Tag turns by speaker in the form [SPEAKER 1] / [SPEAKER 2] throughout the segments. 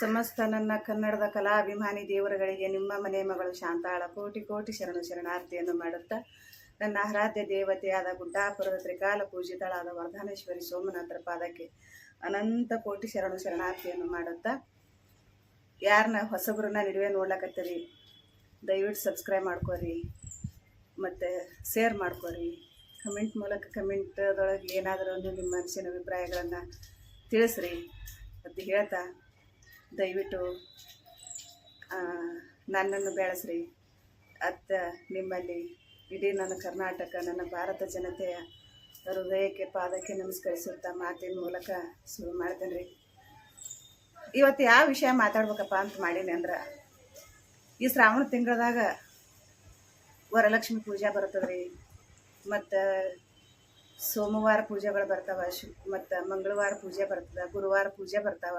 [SPEAKER 1] ಸಮಸ್ತ ನನ್ನ ಕನ್ನಡದ ಕಲಾಭಿಮಾನಿ ದೇವರುಗಳಿಗೆ ನಿಮ್ಮ ಮನೆ ಮಗಳು ಶಾಂತಾಳ ಕೋಟಿ ಕೋಟಿ ಶರಣು ಶರಣಾರ್ಥಿಯನ್ನು ಮಾಡುತ್ತಾ, ನನ್ನ ಆರಾಧ್ಯ ದೇವತೆಯಾದ ಗುಡ್ಡಾಪುರದ ತ್ರಿಕಾಲ ಪೂಜಿತಳಾದ ವರ್ಧನೇಶ್ವರಿ ಸೋಮನಾಥರ ಪಾದಕ್ಕೆ ಅನಂತ ಕೋಟಿ ಶರಣು ಶರಣಾರ್ಥಿಯನ್ನು ಮಾಡುತ್ತಾ ಯಾರನ್ನ ಹೊಸಬ್ರನ್ನ ನಿಡುವೆ ನೋಡ್ಲಕತ್ತೀರಿ, ದಯವಿಟ್ಟು ಸಬ್ಸ್ಕ್ರೈಬ್ ಮಾಡ್ಕೊರಿ, ಮತ್ತು ಶೇರ್ ಮಾಡ್ಕೊರಿ ಕಮೆಂಟ್ ಮೂಲಕ ಕಮೆಂಟ್ದೊಳಗೆ ಏನಾದರೂ ಒಂದು ನಿಮ್ಮ ಮನಸ್ಸಿನ ಅಭಿಪ್ರಾಯಗಳನ್ನು ತಿಳಿಸ್ರಿ ಮತ್ತು ಹೇಳ್ತಾ ದಯವಿಟ್ಟು ನನ್ನನ್ನು ಬೆಳೆಸ್ರಿ. ಅತ್ತ ನಿಮ್ಮಲ್ಲಿ ಇಡೀ ನನ್ನ ಕರ್ನಾಟಕ, ನನ್ನ ಭಾರತ ಜನತೆಯ ಹೃದಯಕ್ಕೆ ಪಾದಕ್ಕೆ ನಮಸ್ಕರಿಸುತ್ತಾ ಮಾತಿನ ಮೂಲಕ ಶುರು ಮಾಡ್ತೇನೆ ರೀ ಇವತ್ತು ಯಾವ ವಿಷಯ ಮಾತಾಡ್ಬೇಕಪ್ಪ ಅಂತ ಮಾಡೀನಿ ಅಂದ್ರೆ, ಈ ಶ್ರಾವಣ ತಿಂಗಳದಾಗ ವರಲಕ್ಷ್ಮಿ ಪೂಜೆ ಬರ್ತದ್ರಿ, ಮತ್ತು ಸೋಮವಾರ ಪೂಜೆಗಳು ಬರ್ತಾವ, ಶು, ಮತ್ತು ಮಂಗಳವಾರ ಪೂಜೆ ಬರ್ತದೆ, ಗುರುವಾರ ಪೂಜೆ ಬರ್ತಾವ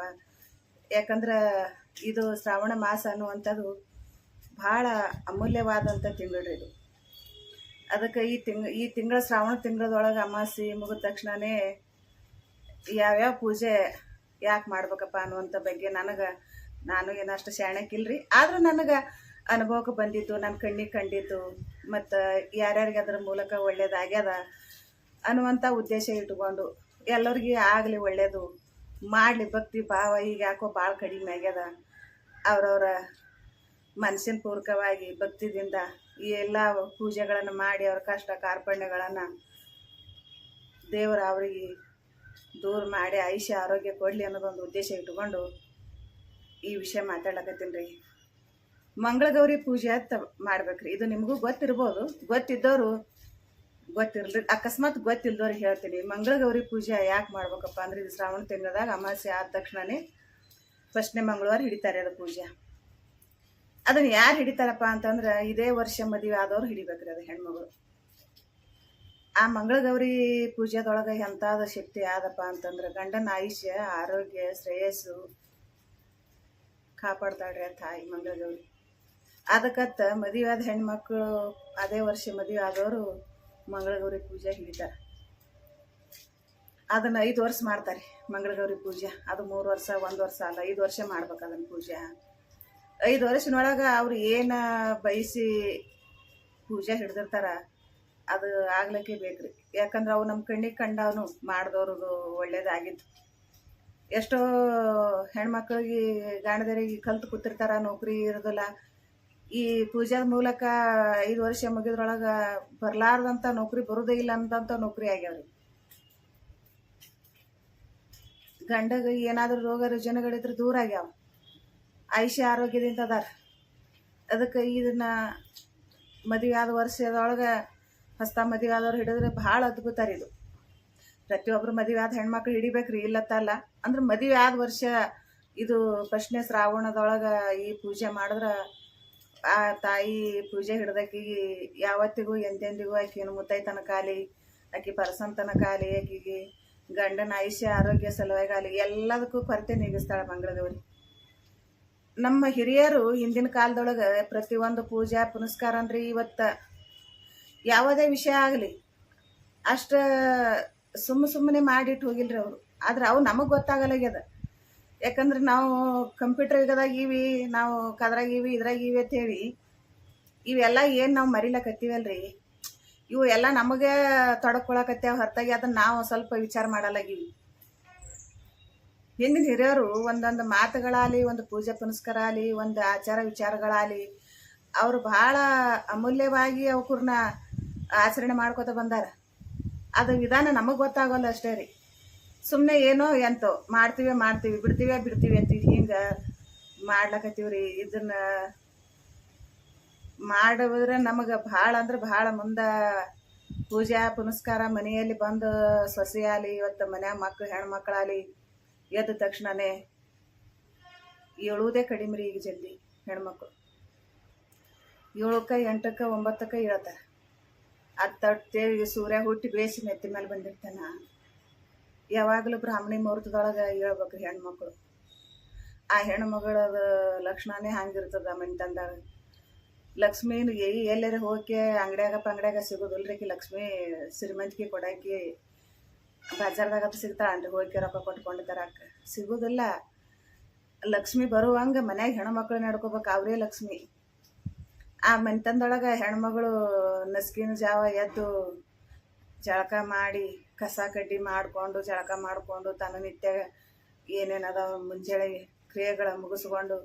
[SPEAKER 1] ಯಾಕಂದ್ರೆ ಇದು ಶ್ರಾವಣ ಮಾಸ ಅನ್ನುವಂಥದ್ದು ಭಾಳ ಅಮೂಲ್ಯವಾದಂಥ ತಿಂಗಳು ಇದು. ಅದಕ್ಕೆ ಈ ತಿಂಗ್, ಈ ತಿಂಗಳ ಶ್ರಾವಣ ತಿಂಗಳದೊಳಗೆ ಅಮಾಸಿ ಮುಗಿದ ತಕ್ಷಣವೇ ಯಾವ್ಯಾವ ಪೂಜೆ ಯಾಕೆ ಮಾಡ್ಬೇಕಪ್ಪ ಅನ್ನುವಂಥ ಬಗ್ಗೆ ನನಗೆ, ನಾನು ಏನಷ್ಟು ಶಾಣಕ್ಕಿಲ್ರಿ ಆದರೂ ನನಗೆ ಅನುಭವಕ್ಕೆ ಬಂದಿತ್ತು ನನ್ನ ಕಣ್ಣಿಗೆ ಕಂಡಿತ್ತು, ಮತ್ತು ಯಾರ್ಯಾರಿಗೆ ಅದರ ಮೂಲಕ ಒಳ್ಳೇದಾಗ್ಯದ ಅನ್ನುವಂಥ ಉದ್ದೇಶ ಇಟ್ಕೊಂಡು ಎಲ್ಲರಿಗೆ ಆಗಲಿ ಒಳ್ಳೆಯದು ಮಾಡಲಿ, ಭಕ್ತಿ ಭಾವ ಈಗ ಯಾಕೋ ಭಾಳ ಕಡಿಮೆ ಆಗ್ಯದ. ಅವ್ರವ್ರ ಮನಸ್ಸಿನ ಪೂರ್ವಕವಾಗಿ ಭಕ್ತಿದಿಂದ ಈ ಎಲ್ಲ ಪೂಜೆಗಳನ್ನು ಮಾಡಿ ಅವ್ರ ಕಷ್ಟ ಕಾರ್ಪಣ್ಯಗಳನ್ನು ದೇವರು ಅವರಿಗೆ ದೂರ ಮಾಡಿ ಆಯುಷ್ಯ ಆರೋಗ್ಯ ಕೊಡಲಿ ಅನ್ನೋದೊಂದು ಉದ್ದೇಶ ಇಟ್ಕೊಂಡು ಈ ವಿಷಯ ಮಾತಾಡ್ಲಕತ್ತೀನಿ ರೀ. ಮಂಗಳಗೌರಿ ಪೂಜೆ ಅಂತ ಮಾಡ್ಬೇಕ್ರಿ. ಇದು ನಿಮಗೂ ಗೊತ್ತಿರ್ಬೋದು. ಗೊತ್ತಿದ್ದವರು ಗೊತ್ತಿರಲಿ ಅಕಸ್ಮಾತ್ ಗೊತ್ತಿಲ್ದವ್ರಿಗೆ ಹೇಳ್ತೀನಿ, ಮಂಗಳಗೌರಿ ಪೂಜೆ ಯಾಕೆ ಮಾಡ್ಬೇಕಪ್ಪ ಅಂದ್ರೆ ಇದು ಶ್ರಾವಣ ತಿಂಗಳದಾಗ ಅಮಾವಾಸ್ಯೆ ಆದ ತಕ್ಷಣನೇ ಫಸ್ಟ್ನೇ ಮಂಗಳವಾರ ಹಿಡಿತಾರೆ ಅದು ಪೂಜೆ. ಅದನ್ನು ಯಾರು ಹಿಡಿತಾರಪ್ಪ ಅಂತಂದ್ರೆ ಇದೇ ವರ್ಷ ಮದುವೆ ಆದವ್ರು ಹಿಡಿಬೇಕ್ರಿ ಅದು ಹೆಣ್ಮಗಳು. ಆ ಮಂಗಳಗೌರಿ ಪೂಜೆದೊಳಗೆ ಎಂಥದ ಶಕ್ತಿ ಆದಪ್ಪ ಅಂತಂದ್ರೆ ಗಂಡನ ಆಯುಷ್ಯ, ಆರೋಗ್ಯ, ಶ್ರೇಯಸ್ಸು ಕಾಪಾಡ್ತಾಳ್ರಿ ತಾಯಿ ಮಂಗಳಗೌರಿ. ಅದಕ್ಕತ್ತ ಮದುವೆ ಆದ ಹೆಣ್ಮಕ್ಳು ಅದೇ ವರ್ಷ ಮದುವೆ ಆದವರು ಮಂಗಳಗೌರಿ ಪೂಜೆ ಹಿಡಿತಾರೆ ಅದನ್ನು ಐದು ವರ್ಷ ಮಾಡ್ತಾರೆ ಮಂಗಳಗೌರಿ ಪೂಜೆ. ಅದು ಮೂರು ವರ್ಷ, ಒಂದು ವರ್ಷ ಅಲ್ಲ, ಐದು ವರ್ಷ ಮಾಡ್ಬೇಕು ಅದನ್ನು ಪೂಜೆ. ಐದು ವರ್ಷನೊಳಗೆ ಅವ್ರು ಏನು ಬಯಸಿ ಪೂಜೆ ಹಿಡ್ದಿರ್ತಾರ, ಅದು ಆಗ್ಲಿಕ್ಕೆ ಬೇಕ್ರಿ. ಯಾಕಂದ್ರೆ ಅವು ನಮ್ಮ ಕಣ್ಣಿಗೆ ಕಂಡವನು ಮಾಡಿದವ್ರದು ಒಳ್ಳೇದಾಗಿದ್ದು ಎಷ್ಟೋ ಹೆಣ್ಮಕ್ಳಿಗೆ ಗಾಣದರಿಗೆ ಕಲ್ತು ಕೂತಿರ್ತಾರ, ನೌಕರಿ ಇರೋದಿಲ್ಲ. ಈ ಪೂಜಾದ ಮೂಲಕ ಐದು ವರ್ಷ ಮುಗಿದ್ರೊಳಗೆ ಬರಲಾರ್ದಂಥ ನೌಕರಿ ಬರೋದೇ ಇಲ್ಲ ಅಂತಂತ ನೌಕರಿ ಆಗ್ಯಾವ್ರಿ. ಗಂಡಗ ಏನಾದರೂ ರೋಗ ರುಜಿನಗಳಿದ್ರೆ ದೂರ ಆಗ್ಯಾವ. ಆಯುಷ್ಯ ಆರೋಗ್ಯದಿಂದ ಅದಾರ. ಅದಕ್ಕೆ ಇದನ್ನ ಮದುವೆ ಆದ ವರ್ಷದೊಳಗೆ ಹೊಸ್ತ ಮದುವೆ ಆದವ್ರು ಹಿಡಿದ್ರೆ ಭಾಳ ಅದ್ಭುತ ರೀ ಇದು. ಪ್ರತಿಯೊಬ್ಬರು ಮದುವೆ ಆದ ಹೆಣ್ಮಕ್ಳು ಹಿಡಿಬೇಕ್ರಿ ಇಲ್ಲತ್ತಲ್ಲ ಅಂದ್ರೆ ಮದುವೆ ಆದ ವರ್ಷ ಇದು ಫಸ್ಟ್ನೇ ಶ್ರಾವಣದೊಳಗೆ ಈ ಪೂಜೆ ಮಾಡಿದ್ರೆ ಆ ತಾಯಿ ಪೂಜೆ ಹಿಡ್ದಕ್ಕಿಗೆ ಯಾವತ್ತಿಗೂ ಎಂದೆಂದಿಗೂ ಆಕಿನ ಮುತ್ತೈತನ ಕಾಲಿ ಆಕಿ ಪರಸಂತನ ಕಾಲಿ ಆಕಿಗೆ ಗಂಡನ ಆಯುಷ್ಯ, ಆರೋಗ್ಯ ಸಲುವಾಗಿ ಆಗಲಿ ಎಲ್ಲದಕ್ಕೂ ಕೊರತೆ ನೀಗಿಸ್ತಾಳೆ ಮಂಗಳಗೌರಿ. ನಮ್ಮ ಹಿರಿಯರು ಹಿಂದಿನ ಕಾಲದೊಳಗೆ ಪ್ರತಿಯೊಂದು ಪೂಜಾ ಪುನಸ್ಕಾರ ಅಂದ್ರೆ ಇವತ್ತು ಯಾವುದೇ ವಿಷಯ ಆಗಲಿ, ಅಷ್ಟ ಸುಮ್ಮ ಸುಮ್ಮನೆ ಮಾಡಿಟ್ಟು ಹೋಗಿಲ್ರಿ ಅವರು. ಆದ್ರೆ ಅವು ನಮಗೆ ಗೊತ್ತಾಗಲಾಗ್ಯದ. ಯಾಕಂದ್ರೆ ನಾವು ಕಂಪ್ಯೂಟರ್ ಯುಗದಾಗ ಇವಿ, ನಾವು ಕದ್ರಾಗ ಇವಿ, ಇದ್ರಾಗ ಇವಿ ಅಂತ ಹೇಳಿ, ಇವೆಲ್ಲ ಏನು ನಾವು ಮರಿಲಕತ್ತೀವಲ್ರಿ ಇವು ಎಲ್ಲ ನಮಗೆ ತೊಡಕೊಳಕತ್ತೇವ ಹೊರತಾಗಿ ಅದನ್ನ ನಾವು ಸ್ವಲ್ಪ ವಿಚಾರ ಮಾಡಲಾಗಿವಿ. ಹಿಂದಿನ ಹಿರಿಯರು ಒಂದೊಂದು ಮಾತುಗಳಾಗಲಿ, ಒಂದು ಪೂಜೆ ಪುನಸ್ಕಾರ ಆಗಲಿ ಒಂದು ಆಚಾರ ವಿಚಾರಗಳಾಗಲಿ, ಅವರು ಬಹಳ ಅಮೂಲ್ಯವಾಗಿ ಅವಕೂರ್ನ ಆಚರಣೆ ಮಾಡ್ಕೋತ ಬಂದಾರ. ಅದು ವಿಧಾನ ನಮಗೆ ಗೊತ್ತಾಗಲ್ಲ ಅಷ್ಟೇ ರೀ. ಸುಮ್ಮನೆ ಏನೋ ಎಂತೋ, ಮಾಡ್ತೀವಿ ಮಾಡ್ತೀವಿ, ಬಿಡ್ತೀವಿ ಬಿಡ್ತೀವಿ ಅಂತ ಹಿಂಗೆ ಮಾಡ್ಲಕತ್ತೀವಿ ರೀ ಇದನ್ನ ಮಾಡಿದ್ರೆ ನಮಗೆ ಭಾಳ ಅಂದ್ರೆ ಭಾಳ ಮುಂದೆ ಪೂಜಾ, ಪುನಸ್ಕಾರ ಮನೆಯಲ್ಲಿ ಬಂದು ಸೊಸೆ ಆಗಲಿ, ಇವತ್ತು ಮನ್ಯಾಗ ಮಕ್ಕಳು ಹೆಣ್ಮಕ್ಳಾಗಲಿ ಎದ್ದ ತಕ್ಷಣನೇ ಏಳುವುದೇ ಕಡಿಮೆ ರೀ ಈಗ ಜಲ್ದಿ ಹೆಣ್ಮಕ್ಳು. ಏಳಕ್ಕೆ, ಎಂಟಕ್ಕೆ, ಒಂಬತ್ತಕ್ಕೆ ಹೇಳ್ತಾರೆ ಅದು ತಟ್ಟೆ ಸೂರ್ಯ ಹುಟ್ಟಿ ಬೇಯಿಸಿ ಮೆತ್ತಿ ಮೇಲೆ ಬಂದಿರ್ತಾನ. ಯಾವಾಗಲೂ ಬ್ರಾಹ್ಮಣಿ ಮುಹೂರ್ತದೊಳಗೆ ಹೇಳ್ಬೇಕ್ರಿ ಹೆಣ್ಮಕ್ಳು. ಆ ಹೆಣ್ಮಗಳದ ಲಕ್ಷಣನೇ ಹಂಗಿರ್ತದ ಮನೆತಂದಾಗ ಲಕ್ಷ್ಮೀನ ಎಲ್ಲರೂ ಹೋಗಿ ಅಂಗಡ್ಯಾಗ ಪಂಗಡ್ಯಾಗ ಸಿಗೋದಿಲ್ರಿ ರೀ ಲಕ್ಷ್ಮಿ ಶ್ರೀಮಂತಿಕೆ ಕೊಡಾಕಿ ಬಾಜಾರ್ದಾಗ ಸಿಗ್ತಾಳನ್ರಿ ಹೋಗಿ ರೊಕ್ಕ ಕೊಟ್ಕೊಂಡು ತರಾಕ. ಸಿಗೋದಿಲ್ಲ. ಲಕ್ಷ್ಮಿ ಬರುವಂಗೆ ಮನ್ಯಾಗ ಹೆಣ್ಮಕ್ಳು ನಡ್ಕೋಬೇಕು ಅವರೇ ಲಕ್ಷ್ಮಿ. ಆ ಮನೆತನದೊಳಗೆ ಹೆಣ್ಮಗಳು ನಸ್ಕಿನ ಜಾವ ಎದ್ದು ಜಳಕ ಮಾಡಿ ಕಸ ಕಡ್ಡಿ ಮಾಡಿಕೊಂಡು, ಜಳಕ ಮಾಡಿಕೊಂಡು, ತನ್ನ ನಿತ್ಯ ಏನೇನದ ಮುಂಜಾನೆ ಕ್ರಿಯೆಗಳ ಮುಗಿಸ್ಕೊಂಡು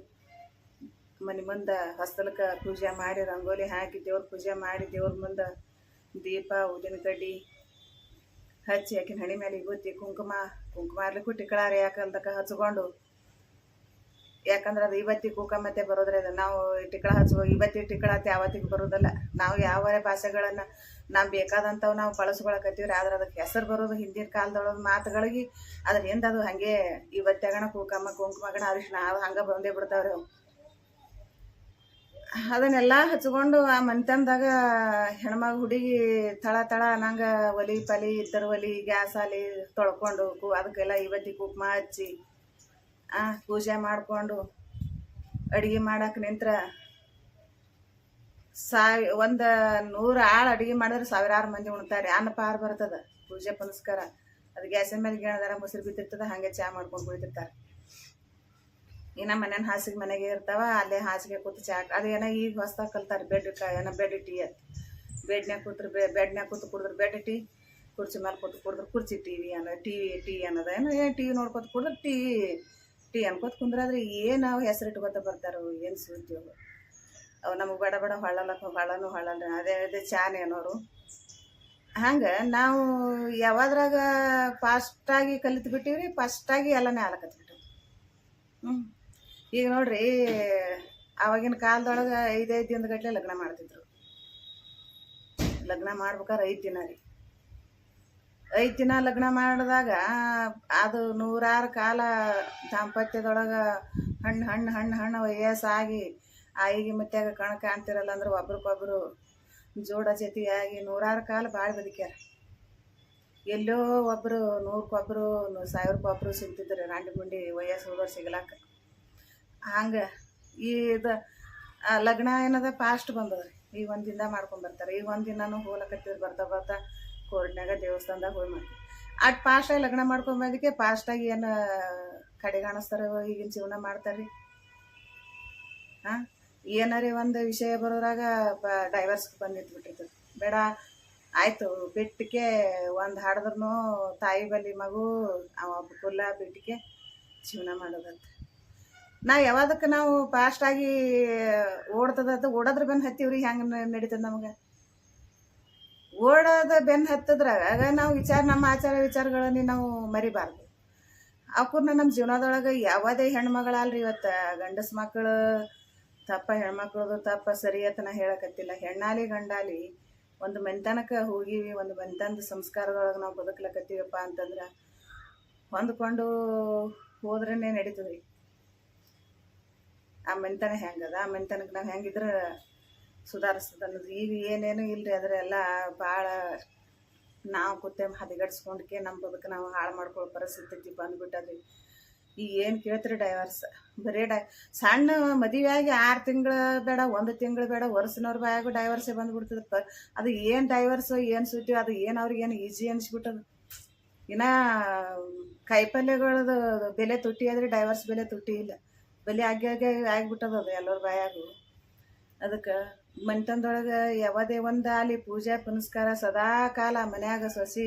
[SPEAKER 1] ಮನೆ ಮುಂದೆ ಹಸ್ತಲಕ್ಕೆ ಪೂಜೆ ಮಾಡಿ, ರಂಗೋಲಿ ಹಾಕಿ ದೇವ್ರ ಪೂಜೆ ಮಾಡಿ, ದೇವ್ರ ಮುಂದೆ ದೀಪ ಊದಿನ ಕಡ್ಡಿ ಹಚ್ಚಿ, ಆಕಿನ ಹಣಿ ಮೇಲೆ ವಿಭೂತಿ ಕುಂಕುಮ ಕುಂಕುಮ ಇರ್ಲಿಕ್ಕೂ ಟಿಕ್ಕಳಾರಿ ಯಾಕಂದಕ್ಕೆ ಹಚ್ಕೊಂಡು ಯಾಕಂದ್ರೆ ಅದು ಇವತ್ತಿ ಕೂಕ ಮತ್ತೆ ಬರೋದ್ರೆ ಅದು ನಾವು ಟಿಕ್ಕಳ ಹಚ್ಚುವ ಇವತ್ತಿ ಟಿಕ್ಕಳ ಹತ್ತಿ ಯಾವತ್ತಿಗೆ ಬರೋದಲ್ಲ ನಾವು ಯಾವ ಭಾಷೆಗಳನ್ನು ನಾವು ಬೇಕಾದಂಥವು ನಾವು ಬಳಸ್ಕೊಳಕತ್ತೀವ್ರಿ, ಆದ್ರೆ ಅದಕ್ಕೆ ಹೆಸರು ಬರೋದು ಹಿಂದಿನ ಕಾಲದೊಳಗೆ ಮಾತುಗಳಿಗೆ. ಅದ್ರ ಹಿಂದೆ ಅದು ಹಾಗೆ ಇವತ್ತಾಗಣ ಕೂಕಮ್ಮ, ಕುಂಕುಮಗಣ, ಅರಿಶಿಣ, ಅದು ಹಂಗೆ ಬಂದೇ ಬಿಡ್ತಾವ್ರಿ ಅವು. ಅದನ್ನೆಲ್ಲ ಹಚ್ಕೊಂಡು ಆ ಮಂತಂದಾಗ ಹೆಣ್ಮಗ ಹುಡುಗಿ ತಳ ತಳ ನಂಗೆ ಒಲಿ ಪಲಿ, ಇದ್ದರ ಒಲಿ, ಗ್ಯಾಸ್ ಅಲ್ಲಿ ತೊಳ್ಕೊಂಡು ಅದಕ್ಕೆಲ್ಲ ಇವತ್ತಿ ಕುಂಕುಮ ಹಚ್ಚಿ ಆ, ಪೂಜೆ ಮಾಡಿಕೊಂಡು ಅಡುಗೆ ಮಾಡಕ್ಕೆ ನಿಂತ್ರ ಸಾವಿ, ಒಂದು ನೂರು ಆಳು ಅಡುಗೆ ಮಾಡಿದ್ರೆ ಸಾವಿರಾರು ಮಂದಿ ಉಣ್ತಾರೆ. ಅನ್ನ ಪಾರು ಬರ್ತದೆ, ಪೂಜೆ ಪುನಸ್ಕಾರ. ಅದು ಗ್ಯಾಸಿನ ಮೇಲೆ ಗೇಣದಾರ ಮೊಸರು ಬಿದ್ದಿರ್ತದೆ ಹಾಗೆ ಚಹಾ ಮಾಡ್ಕೊಂಡು ಕುಳಿತಿರ್ತಾರೆ. ಇನ್ನು ಮನೇನ ಹಾಸಿಗೆ ಮನೆಗೆ ಇರ್ತಾವ, ಅಲ್ಲೇ ಹಾಸಿಗೆ ಕೂತು ಚಾ ಏನೋ ಈಗ ಹೊಸ್ದಾಗ ಕಲ್ತಾರೆ ಬೆಡ್ ಏನೋ ಬೆಡ್ ಟೀ ಅಂತ. ಬೆಡ್ನ್ಯಾಗ ಬೆ, ಬೆಡ್ನ್ಯಾಗ ಕೂತು ಕುಡಿದ್ರೆ ಬೆಡ್ ಟೀ, ಕುರ್ಚಿ ಮೇಲೆ ಕೂತು ಕುಡಿದ್ರೆ ಕುರ್ಚಿ ಟಿ ವಿ ಅನ್ನೋ, ಟಿ ವಿ, ಟಿ ಅನ್ನೋದು. ಏನೋ ಏನು ಟಿ ವಿ ನೋಡ್ಕೊತ ಕುಡಿದ್ರೆ ಟೀ ಟೀ ಅನ್ಕೋತ ಕುಂದ್ರಾದ್ರೆ ಏನು ಅವು ಹೆಸರು ಇಟ್ಕೊತ ಬರ್ತಾರೋ, ಏನು ಸುದ್ದಿ ಅವು. ಅವು ನಮಗೆ ಬಡ ಬಡ ಹೊಳ್ಳಲಕ್ಕ ಹೊಳನು ಹೊಳ್ಳಲ್ಲ ಅದೇ ಅದೇ ಚಾನೆ ಅನ್ನೋರು. ಹಂಗೆ ನಾವು ಯಾವಾದ್ರಾಗ ಫಾಸ್ಟಾಗಿ ಕಲಿತು ಬಿಟ್ಟಿವ್ರಿ, ಫಸ್ಟಾಗಿ ಎಲ್ಲನೇ ಆಲಕತ್ಬಿಟ್ಟು ಹ್ಞೂ ಈಗ ನೋಡ್ರಿ, ಆವಾಗಿನ ಕಾಲದೊಳಗೆ ಐದೈದು ಗಟ್ಟಲೆ ಲಗ್ನ ಮಾಡ್ತಿದ್ರು. ಲಗ್ನ ಮಾಡ್ಬೇಕಾದ್ರೆ ಐದು ದಿನ ರೀ. ಐದು ದಿನ ಲಗ್ನ ಮಾಡಿದಾಗ ಅದು ನೂರಾರು ಕಾಲ ದಾಂಪತ್ಯದೊಳಗೆ ಹಣ್ಣು ಹಣ್ಣು ಹಣ್ಣು ಹಣ್ಣು ವಯಸ್ಸಾಗಿ ಆಯಿಗೆ ಮತ್ಯಾಗ ಕಣ ಕಾಣ್ತಿರಲ್ಲ ಅಂದ್ರೆ ಒಬ್ರಿಗೊಬ್ರು ಜೋಡ ಜೊತೆಯಾಗಿ ನೂರಾರು ಕಾಲ ಭಾಳ ಬದುಕ್ಯಾರ. ಎಲ್ಲೋ ಒಬ್ಬರು ನೂರಕ್ಕೊಬ್ರು ಸಾವಿರಕ್ಕೊಬ್ರು ಸಿಗ್ತಿದ್ರು ರಾಂಡಿ ಗುಂಡಿ ವಯಸ್ಸು ಹೋಗೋರು ಸಿಗ್ಲಾಕ. ಹಂಗೆ ಇದು ಲಗ್ನ ಏನದ ಫಾಸ್ಟ್ ಬಂದದ್ರಿ. ಈಗ ಒಂದು ದಿನ ಮಾಡ್ಕೊಂಡು ಬರ್ತಾರೆ. ಈಗ ಒಂದು ದಿನನೂ ಹೋಲಕತ್ತಿದ್ರು ಬರ್ತಾ ಬರ್ತಾ ಕೋರ್ಟ್ನಾಗ ದೇವಸ್ಥಾನದಾಗ ಹೋಗಿ ಮಾಡ್ತೀವಿ. ಅಟ್ ಪಾಸ್ಟಾಗಿ ಲಗ್ನ ಮಾಡ್ಕೊಂಬಂದಕ್ಕೆ ಆಗಿ ಏನು ಕಡೆ ಕಾಣಿಸ್ತಾರೆ ಈಗಿನ ಜೀವನ ಮಾಡ್ತಾರೆ ಹಾಂ? ಏನಾರೇ ಒಂದು ವಿಷಯ ಬರೋದ್ರಾಗ ಬ ಡೈವರ್ಸ್ ಬಂದಿತ್ತು ಬಿಟ್ಟಿರ್ತದೆ ಬೇಡ, ಆಯಿತು ಬಿಟ್ಟಿಗೆ ಒಂದು ಹಾಡಿದ್ರು ತಾಯಿ ಬಲಿ ಮಗು, ಅವ ಕುಲ್ಲ ಬಿಟ್ಟಿಗೆ ಜೀವನ ಮಾಡೋದಂತ. ನಾ ಯಾವಾದಕ್ಕೆ ನಾವು ಫಾಸ್ಟಾಗಿ ಓಡ್ತದ ಓಡೋದ್ರ ಬಂದು ಹತ್ತೀವ್ರಿ ಹೆಂಗೆ ನಡೀತದೆ ನಮಗೆ? ಓಡೋದ ಬೆನ್ನು ಹತ್ತದ್ರಾಗ ನಾವು ವಿಚಾರ, ನಮ್ಮ ಆಚಾರ ವಿಚಾರಗಳನ್ನ ನಾವು ಮರಿಬಾರ್ದು. ಅವಕ್ಕೂರ್ನ ನಮ್ಮ ಜೀವನದೊಳಗೆ ಯಾವುದೇ ಹೆಣ್ಮಗಳಲ್ರಿ ಇವತ್ತು ಗಂಡಸ ಮಕ್ಕಳು ತಪ್ಪ ಹೆಣ್ಮಕ್ಳದು ತಪ್ಪ ಸರಿ ಅಂತ ನಾ ಹೇಳಕತ್ತಿಲ್ಲ. ಹೆಣ್ಣಾಲಿ ಗಂಡಾಲಿ ಒಂದು ಮೆಂತನಕ್ಕೆ ಹೋಗಿವಿ, ಒಂದು ಮೆಂತನದ ಸಂಸ್ಕಾರದೊಳಗೆ ನಾವು ಬದುಕ್ಲಕತ್ತೀವಪ್ಪ ಅಂತಂದ್ರೆ ಹೊಂದ್ಕೊಂಡು ಹೋದ್ರೇ ನಡೀತದ್ರಿ. ಆ ಮೆಂತನ ಹೆಂಗದ, ಆ ಮೆಂತನಕ್ಕೆ ನಾವು ಹೆಂಗಿದ್ರೆ ಸುಧಾರಿಸ್ತದೆ ಈಗ ಏನೇನು ಇಲ್ಲರಿ ಅದರೆಲ್ಲ ಭಾಳ ನಾವು ಕೂತೆ ಹದಿಗಡ್ಸ್ಕೊಂಡ್ಕೆ ನಮ್ಮ ಬದುಕು ನಾವು ಹಾಳು ಮಾಡ್ಕೊಳ್ಳೋ ಪರಿಸ್ಥಿತಿ ಬಂದ್ಬಿಟ್ಟದ್ರಿ. ಈಗ ಏನು ಕೇಳ್ತೀರಿ ಡೈವರ್ಸ್ ಬರೀ ಡೈ, ಸಣ್ಣ ಮದುವೆಯಾಗಿ ಆರು ತಿಂಗಳು ಬೇಡ, ಒಂದು ತಿಂಗಳು ಬೇಡ, ವರ್ಷನವ್ರ ಬಾಯಾಗು ಡೈವರ್ಸೇ ಬಂದ್ಬಿಡ್ತದೆ. ಪ, ಅದು ಏನು ಡೈವರ್ಸು ಏನು ಸುದ್ದಿ, ಅದು ಏನು ಅವ್ರಿಗೇನು ಈಜಿ ಅನಿಸ್ಬಿಟ್ಟದು? ಇನ್ನು ಕಾಯಿಪಲ್ಯಗಳದು ಬೆಲೆ ತುಟ್ಟಿ ಆದರೆ ಡೈವರ್ಸ್ ಬೆಲೆ ತುಟ್ಟಿ ಇಲ್ಲ. ಬೆಲೆ ಆಗಿ ಆಗಿ ಆಗಿಬಿಟ್ಟದ ಅದು ಎಲ್ಲರ ಬಾಯಾಗು. ಅದಕ್ಕೆ ಮನೆತನದೊಳಗೆ ಯಾವದೇ ಒಂದು ಆಲಿ ಪೂಜೆ ಪುನಸ್ಕಾರ ಸದಾ ಕಾಲ ಮನ್ಯಾಗ ಸೊಸಿ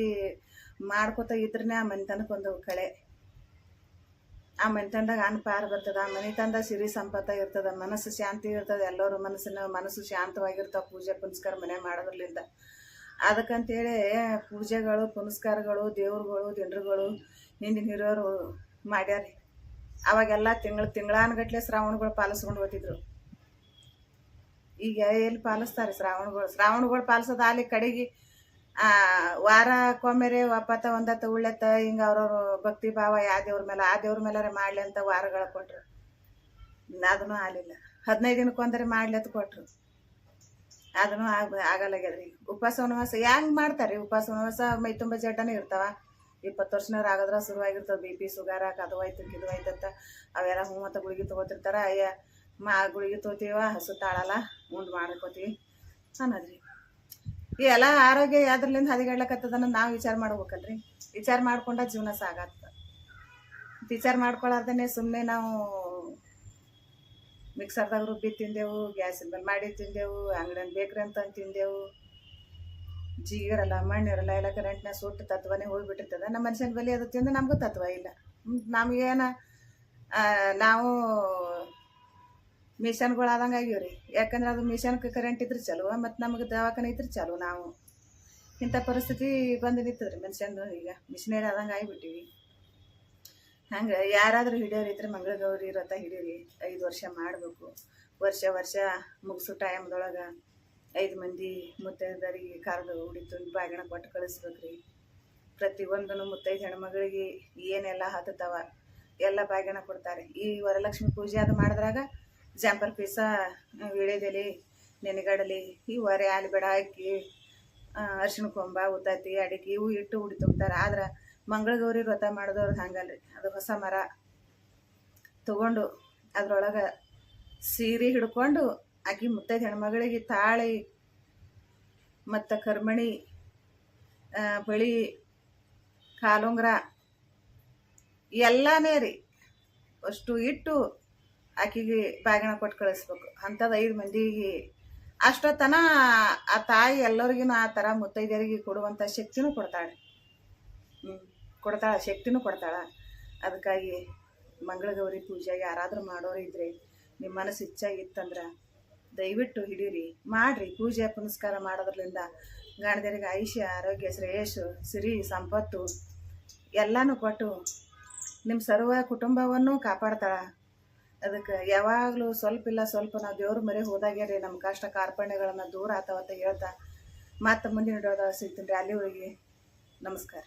[SPEAKER 1] ಮಾಡ್ಕೊತ ಇದ್ರನೇ ಆ ಮನೆತನಕ್ಕೆ ಒಂದು ಕಳೆ. ಆ ಮನೆತನದಾಗ ಅನ್ನ ಪಾರು ಬರ್ತದೆ, ಆ ಮನೆತನದಾಗ ಸಿರಿ ಸಂಪತ್ತ ಇರ್ತದೆ, ಮನಸ್ಸು ಶಾಂತಿ ಇರ್ತದೆ, ಎಲ್ಲರೂ ಮನಸ್ಸಿನ ಮನಸ್ಸು ಶಾಂತವಾಗಿರ್ತಾವೆ ಪೂಜೆ ಪುನಸ್ಕಾರ ಮನೆ ಮಾಡೋದ್ರಲ್ಲಿಂದ ಅದಕ್ಕಂತೇಳಿ ಪೂಜೆಗಳು, ಪುನಸ್ಕಾರಗಳು, ದೇವ್ರುಗಳು ದಿಂಡ್ರುಗಳು ಹಿಂದಿನ ಹಿರಿಯರು ಮಾಡ್ಯಾರಿ. ಅವಾಗೆಲ್ಲ ತಿಂಗಳು, ತಿಂಗಳಾನುಗಟ್ಲೆ ಶ್ರಾವಣಗಳು ಪಾಲಿಸ್ಕೊಂಡು ಹೋಗ್ತಿದ್ರು. ಈಗ ಎಲ್ಲಿ ಪಾಲಿಸ್ತಾರೆ ಶ್ರಾವಣಗಳು ಶ್ರಾವಣಗಳು ಪಾಲಿಸೋದು ಅಲ್ಲಿ ಕಡೆಗೆ ವಾರಕ್ಕೊಮ್ಮೆರೆ ಒಪ್ಪತ್ತ ಒಂದತ್ತ ಉಳ್ಳತ್ತ ಹಿಂಗೆ ಅವ್ರವ್ರ ಭಕ್ತಿ ಭಾವ ಯಾವ ದೇವ್ರ ಮೇಲೆ, ಆ ದೇವ್ರ ಮೇಲಾರೆ ಮಾಡಲಿ ಅಂತ ವಾರಗಳ ಕೊಟ್ರು. ಅದನ್ನು ಆಗಲಿಲ್ಲ. ಹದಿನೈದು ದಿನಕ್ಕೊಂದರೆ ಮಾಡ್ಲಿ ಅಂತ ಕೊಟ್ರು. ಅದನ್ನು ಆಗ ಆಗಲ್ಲಾಗ್ಯದ್ರಿ ಉಪವಾಸ ವನವಾಸ ಹೆಂಗೆ ಮಾಡ್ತಾರೆ ಉಪವಾಸ ವನವಾಸ ಮೈ ತುಂಬ ಜಡ್ಡನೇ ಇರ್ತಾವ. ಇಪ್ಪತ್ತು ವರ್ಷನವ್ರು ಆಗೋದ್ರ ಶುರುವಾಗಿರ್ತವೆ ಬಿ ಪಿ ಸುಗಾರ ಅದು ಆಯ್ತು ಇದು ಅವೆಲ್ಲ ಹ್ಞೂ ಗುಳಿಗೆ ತೊಗೋತಿರ್ತಾರೆ. ಅಯ್ಯ ಮಾ ಗುಳಿಗೆ ತೊಗೋತೀವ ಹಸು ತಾಳಲ್ಲ ಉಂಡು ಮಾಡ್ಕೋತೀವಿ ಅನ್ನೋದ್ರಿ. ಈ ಎಲ್ಲ ಆರೋಗ್ಯ ಯಾವ್ದ್ರಲಿಂದ ಹದಿಗೆಡ್ಲಕತ್ತದ ನಾವು ವಿಚಾರ ಮಾಡ್ಬೇಕಲ್ರಿ. ವಿಚಾರ ಮಾಡ್ಕೊಂಡ ಜೀವನ ಸಾಗತ್ತ. ವಿಚಾರ ಮಾಡ್ಕೊಳಾರ್ದೇ ಸುಮ್ಮನೆ ನಾವು ಮಿಕ್ಸರ್ದಾಗ ರುಬ್ಬಿ ತಿಂದೆವು ಗ್ಯಾಸಿನ ಮೇಲೆ ಮಾಡಿ ತಿಂದೆವು ಅಂಗಡಿಯನ್ನು ಬೇಕ್ರಿ ಅಂತ ತಿಂದೆವು. ಜೀಗಿರಲ್ಲ ಮಣ್ಣಿರಲ್ಲ, ಎಲ್ಲ ಕರೆಂಟ್ನ ಸುಟ್ಟು ತತ್ವನೇ ಹೋಗ್ಬಿಟ್ಟಿರ್ತದ. ನಮ್ಮ ಮನುಷ್ಯನ ಬಲಿ ಅದು ತಿಂದು ನಮಗೂ ತತ್ವ ಇಲ್ಲ. ನಮಗೇನ ನಾವು ಮಿಷನ್ಗಳು ಆದಂಗೆ ಆಗ್ಯಾವ ರೀ. ಯಾಕಂದ್ರೆ ಅದು ಮಿಷನ್ಗೆ ಕರೆಂಟ್ ಇದ್ರೆ ಚಲೋ, ಮತ್ತು ನಮಗೆ ದವಾಖಾನೆ ಇದ್ರೆ ಚಲೋ ನಾವು. ಇಂಥ ಪರಿಸ್ಥಿತಿ ಬಂದು ನಿಂತದ್ರಿ ಮನುಷ್ಯಂದು. ಈಗ ಮಿಷನರಿ ಆದಂಗೆ ಆಗಿಬಿಟ್ಟಿವಿ. ಹಂಗೆ ಯಾರಾದರೂ ಹಿಡಿಯೋರು ಇದ್ರೆ ಮಂಗಳಗೌರಿ ರಥ ಹಿಡೀರಿ. ಐದು ವರ್ಷ ಮಾಡಬೇಕು. ವರ್ಷ ವರ್ಷ ಮುಗಿಸೋ ಟೈಮ್ದೊಳಗೆ ಐದು ಮಂದಿ ಮುತ್ತೈದರಿಗೆ ಕರೆದು ಉಡಿ ತುಂಬಿ ಬಾಗಿಣ ಕೊಟ್ಟು ಕಳಿಸ್ಬೇಕ್ರಿ. ಪ್ರತಿಯೊಂದನ್ನು ಮುತ್ತೈದು ಹೆಣ್ಮಗಳಿಗೆ ಏನೆಲ್ಲ ಹತ್ತತ್ತವ, ಎಲ್ಲ ಬಾಗಿಣ ಕೊಡ್ತಾರೆ. ಈ ವರಲಕ್ಷ್ಮಿ ಪೂಜೆ ಅದು ಮಾಡಿದ್ರಾಗ ಜಾಂಪಲ್ ಪೀಸ ವಿಳೆದೆಲೆ ನೆನೆಗಡಲೆ ಒರೆ ಆಲಿಬೇಡ ಅಕ್ಕಿ ಅರ್ಶಿಣ ಕೊಂಬ ಉತ್ತತ್ತಿ ಅಡಿಕೆ ಇವು ಇಟ್ಟು ಉಡಿ ತುಂಬ್ತಾರೆ. ಆದ್ರೆ ಮಂಗಳಗೌರಿ ವ್ರತ ಮಾಡಿದವ್ರು ಹಂಗಲ್ರಿ. ಅದು ಹೊಸ ಮರ. ತಗೊಂಡು ಅದ್ರೊಳಗೆ ಸೀರೆ ಹಿಡ್ಕೊಂಡು ಆಕಿ ಮುತ್ತೈದು ಹೆಣ್ಮಗಳಿಗೆ ತಾಳಿ, ಮತ್ತು ಕರ್ಮಣಿ ಬಳಿ, ಕಾಲುಂಗ್ರ, ಎಲ್ಲನೇ ರೀ. ಅಷ್ಟು ಇಟ್ಟು ಆಕಿಗೆ ಬಾಗಿನ ಕೊಟ್ಟು ಕಳಿಸ್ಬೇಕು. ಅಂಥದ್ದು ಐದು ಮಂದಿಗೆ ಅಷ್ಟೊತ್ತನ ಆ ತಾಯಿ ಎಲ್ಲರಿಗೂ ಆ ಥರ ಮುತ್ತೈದೆಯರಿಗೆ ಕೊಡುವಂಥ ಶಕ್ತಿನೂ ಕೊಡ್ತಾಳೆ. ಹ್ಞೂ ಕೊಡ್ತಾಳೆ, ಶಕ್ತಿನೂ ಕೊಡ್ತಾಳೆ. ಅದಕ್ಕಾಗಿ ಮಂಗಳಗೌರಿ ಪೂಜೆ ಯಾರಾದರೂ ಮಾಡೋರು ಇದ್ದರೆ ನಿಮ್ಮ ಮನಸ್ಸು ಹೆಚ್ಚಾಗಿತ್ತಂದ್ರೆ ದಯವಿಟ್ಟು ಹಿಡೀರಿ, ಮಾಡಿರಿ. ಪೂಜೆ ಪುನಸ್ಕಾರ ಮಾಡೋದ್ರಿಂದ ಗಣದೇರಿಗೆ ಆಯುಷ್ಯ, ಆರೋಗ್ಯ, ಶ್ರೇಯಸ್ಸು, ಸಿರಿ, ಸಂಪತ್ತು ಎಲ್ಲನೂ ಕೊಟ್ಟು ನಿಮ್ಮ ಸರ್ವ ಕುಟುಂಬವನ್ನು ಕಾಪಾಡ್ತಾಳೆ. ಅದಕ್ಕೆ ಯಾವಾಗಲೂ ಸ್ವಲ್ಪ ಇಲ್ಲ, ಸ್ವಲ್ಪ ನಾವು ದೇವ್ರ ಮರೆ ಹೋದಾಗೆ ರೀ ನಮ್ಮ ಕಷ್ಟ ಕಾರ್ಪಣ್ಯಗಳನ್ನು ದೂರ ಆತಾವ ಅಂತ ಹೇಳ್ತಾ, ಮತ್ತೆ ಮುಂದಿನ ಡೋದ ಸಿಗ್ತೀನಿ ರೀ. ಅಲ್ಲಿವರೆಗೆ ನಮಸ್ಕಾರ